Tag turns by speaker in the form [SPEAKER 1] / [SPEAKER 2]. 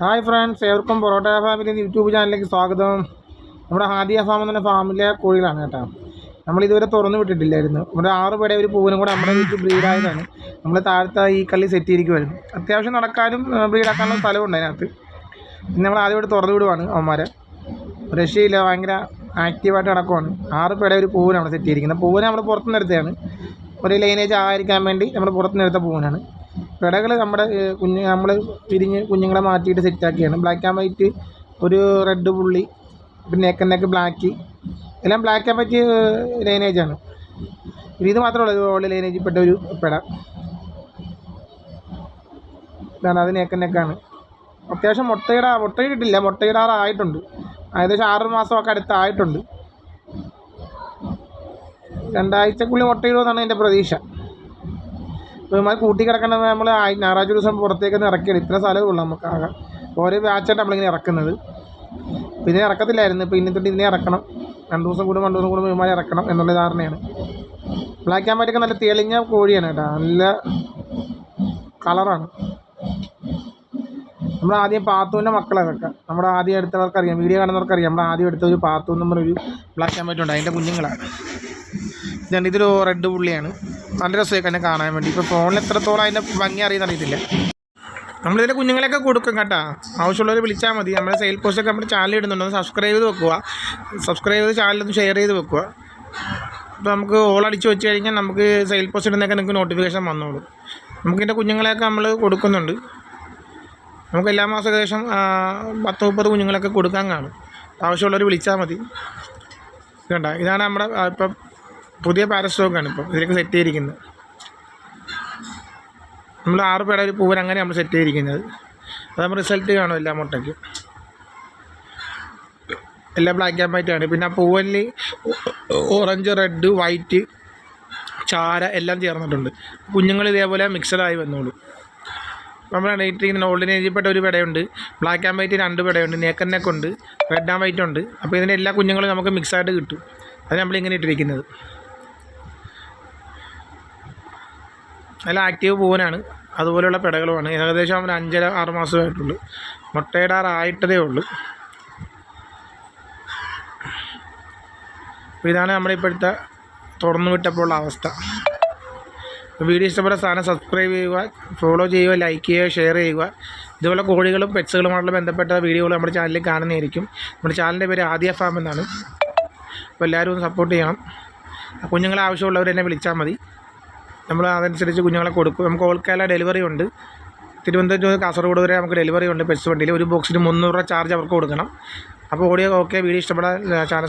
[SPEAKER 1] Hi friends ഏവർക്കും parotta family YouTube ചാനലിലേക്ക് സ്വാഗതം. നമ്മുടെ ഹാദിയ ഫാം എന്ന ഫാമിലെ കോഴികളാണ് കേട്ടോ. നമ്മൾ ഇതുവരെ തുറന്നു വിട്ടിട്ടില്ലായിരുന്നു. നമ്മുടെ ആറ് പേടെ ഒരു പൂവിനും കൂടെ നമ്മുടെ വീട്ടിൽ ബ്രീഡായതാണ് നമ്മൾ താഴത്തെ ഈ കള്ളി സെറ്റ് ചെയ്തിരിക്കുമായിരുന്നു അത്യാവശ്യം നടക്കാനും ബ്രീഡാക്കാനുള്ള സ്ഥലമുണ്ട് അതിനകത്ത്. പിന്നെ നമ്മൾ ആദ്യമായിട്ട് തുറന്നു വിടുവാണ് അവന്മാരെ. രക്ഷയില്ല ഭയങ്കര ആക്റ്റീവായിട്ട് നടക്കുവാണ്. ആറ് പേടെ ഒരു പൂവിനാണ് സെറ്റ് ചെയ്തിരിക്കുന്നത്. പൂവിനെ നമ്മൾ പുറത്തുനിന്ന് എടുത്തതാണ്. ഒരു ലൈനേജ് ആയിരിക്കാൻ വേണ്ടി നമ്മൾ പുറത്തുനിന്ന് എടുത്ത പൂവിനാണ്. പിടകൾ നമ്മുടെ കുഞ്ഞ് നമ്മൾ വിരിഞ്ഞ് കുഞ്ഞുങ്ങളെ മാറ്റിയിട്ട് സെറ്റാക്കിയാണ് ബ്ലാക്ക് ആൻഡ് വൈറ്റ് ഒരു റെഡ് പുള്ളി പിന്നെ നെക്ക് നെക്ക് ബ്ലാക്ക് എല്ലാം ബ്ലാക്ക് ആൻഡ് വൈറ്റ് ലൈനേജാണ് പിന്നെ ഇത് മാത്രമേ ഉള്ളൂ ഓൾഡ് ലൈനേജിൽ പെട്ട ഒരു പെട. ഇതാണ് അത് നെക്ക് നെക്കാണ് അത്യാവശ്യം മുട്ടയിടാ മുട്ടയിട്ടില്ല മുട്ടയിടാറായിട്ടുണ്ട്. ഏകദേശം ആറ് മാസമൊക്കെ അടുത്തായിട്ടുണ്ട്. രണ്ടാഴ്ചക്കുള്ളിൽ മുട്ടയിടുമെന്നാണ് എന്റെ പ്രതീക്ഷ. നമ്മൾ കൂട്ടി കിടക്കണ നമ്മൾ ഞായറാഴ്ച ദിവസം പുറത്തേക്കൊന്ന് ഇറക്കിയാണ്. ഇത്ര സ്ഥലമേ ഉള്ളൂ നമുക്ക് ആകെ. ഓരോ ബാച്ചായിട്ട് നമ്മളിങ്ങനെ ഇറക്കുന്നത്. പിന്നെ ഇറക്കത്തില്ലായിരുന്നു. ഇപ്പോൾ ഇനി തൊട്ട് ഇതിനെ ഇറക്കണം. രണ്ട് ദിവസം കൂടും രണ്ട് ദിവസം കൂടും ഇവന്മാരെ ഇറക്കണം എന്നുള്ള ധാരണയാണ്. ബ്ലാക്ക് ആൻഡ് നല്ല തെളിഞ്ഞ കോഴിയാണ് കേട്ടോ. നല്ല കളറാണ്. നമ്മൾ ആദ്യം പാത്തുവിന്റെ മക്കളെ വെക്കാം നമ്മുടെ ആദ്യം എടുത്തവർക്കറിയാം വീഡിയോ കാണുന്നവർക്കറിയാം നമ്മൾ ആദ്യം എടുത്ത ഒരു പാത്തു എന്ന് പറഞ്ഞൊരു ബ്ലാക്ക് ആൻഡ് വൈറ്റ് ഉണ്ട്. അതിന്റെ കുഞ്ഞുങ്ങളാണ് ഇതൊരു റെഡ് പുള്ളിയാണ്. നല്ല രസമൊക്കെ എന്നെ കാണാൻ വേണ്ടി. ഇപ്പോൾ ഫോണിൽ എത്രത്തോളം അതിന്റെ ഭംഗി അറിയുന്നറിയത്തില്ല നമ്മളിതിന്റെ കുഞ്ഞുങ്ങളെയൊക്കെ കൊടുക്കും കേട്ടോ. ആവശ്യമുള്ളവർ വിളിച്ചാൽ മതി. നമ്മുടെ സെയിൽ പോസ്റ്റൊക്കെ നമ്മുടെ ചാനൽ ഇടുന്നുണ്ട്. സബ്സ്ക്രൈബ് ചെയ്ത് വെക്കുക. സബ്സ്ക്രൈബ് ചെയ്ത് ചാനലൊന്ന് ഷെയർ ചെയ്ത് വെക്കുക. അപ്പോൾ നമുക്ക് ഓൾ അടിച്ച് വെച്ച് കഴിഞ്ഞാൽ നമുക്ക് സെയിൽ പോസ്റ്റ് ഇടുന്നതൊക്കെ നിങ്ങൾക്ക് നോട്ടിഫിക്കേഷൻ വന്നോളൂ. നമുക്കിതിന്റെ കുഞ്ഞുങ്ങളെയൊക്കെ നമ്മൾ കൊടുക്കുന്നുണ്ട്. നമുക്ക് എല്ലാ മാസം ഏകദേശം പത്ത് മുപ്പത് കുഞ്ഞുങ്ങളൊക്കെ കൊടുക്കാൻ കാണും. ആവശ്യമുള്ളവർ വിളിച്ചാൽ മതി. വേണ്ട ഇതാണ് നമ്മുടെ ഇപ്പം പുതിയ പാരസ്റ്റോക്കാണ് ഇപ്പം. ഇതിലേക്ക് സെറ്റ് ചെയ്തിരിക്കുന്നത്. നമ്മൾ ആറ് പേടെ ഒരു പൂവൻ അങ്ങനെ നമ്മൾ സെറ്റ് ചെയ്തിരിക്കുന്നത്. അത് നമ്മൾ റിസൾട്ട് കാണും എല്ലാ മുട്ടയ്ക്കും. എല്ലാം ബ്ലാക്ക് ആൻഡ് വൈറ്റ് ആണ്. പിന്നെ ആ പൂവനിൽ ഓറഞ്ച് റെഡ് വൈറ്റ് ചാര എല്ലാം ചേർന്നിട്ടുണ്ട്. കുഞ്ഞുങ്ങൾ ഇതേപോലെ മിക്സഡായി വന്നോളൂ. നമ്മൾ ഡേറ്റിൽ ഓൾഡിന് ഏജിൽപ്പെട്ട ഒരു പെടയുണ്ട്. ബ്ലാക്ക് ആൻഡ് വൈറ്റ് രണ്ട് പെടയുണ്ട്. ആൻഡ് നെക്ക് ഉണ്ട് റെഡ് ആൻഡ് വൈറ്റ് ഉണ്ട്. അപ്പോൾ ഇതിന്റെ എല്ലാ കുഞ്ഞുങ്ങളും നമുക്ക് മിക്സായിട്ട് കിട്ടും. അത് നമ്മളിങ്ങനെ ഇട്ടിരിക്കുന്നത്. നല്ല ആക്റ്റീവ് പൂവനാണ്. അതുപോലെയുള്ള പെടകളുമാണ്. ഏകദേശം അവൻ അഞ്ചര ആറ് മാസമായിട്ടുള്ളൂ മുട്ടയിടാറായിട്ടതേ ഉള്ളൂ. അപ്പോൾ ഇതാണ് നമ്മുടെ ഇപ്പോഴത്തെ തുറന്നു വിട്ടപ്പോൾ അവസ്ഥ. വീഡിയോ ഇഷ്ടപ്പെട്ട സാധനം സബ്സ്ക്രൈബ് ചെയ്യുക ഫോളോ ചെയ്യുക ലൈക്ക് ചെയ്യുക ഷെയർ ചെയ്യുക. ഇതുപോലെ കോഴികളും പെറ്റ്സുകളുമായിട്ടുള്ള ബന്ധപ്പെട്ട വീഡിയോകൾ നമ്മുടെ ചാനലിൽ കാണുന്നതായിരിക്കും. നമ്മുടെ ചാനലിന്റെ പേര് ആദ്യ ഫാം എന്നാണ്. അപ്പോൾ എല്ലാവരും ഒന്ന് സപ്പോർട്ട് ചെയ്യണം. കുഞ്ഞുങ്ങളെ ആവശ്യമുള്ളവർ എന്നെ വിളിച്ചാൽ മതി. നമ്മൾ അതനുസരിച്ച് കുഞ്ഞുങ്ങളെ കൊടുക്കും. നമുക്ക് ഓൾക്കാല ഡെലിവറി ഉണ്ട്. തിരുവനന്തപുരം കാസർഗോഡ് വരെ നമുക്ക് ഡെലിവറി ഉണ്ട്. പെറ്റ്സ് വണ്ടിയിൽ ഒരു ബോക്സിന് മുന്നൂറ് രൂപ ചാർജ് അവർക്ക് കൊടുക്കണം. അപ്പോൾ ഓഡിയോ ഓക്കെ വീഡിയോ ഇഷ്ടപ്പെടാൻ ചാനൽ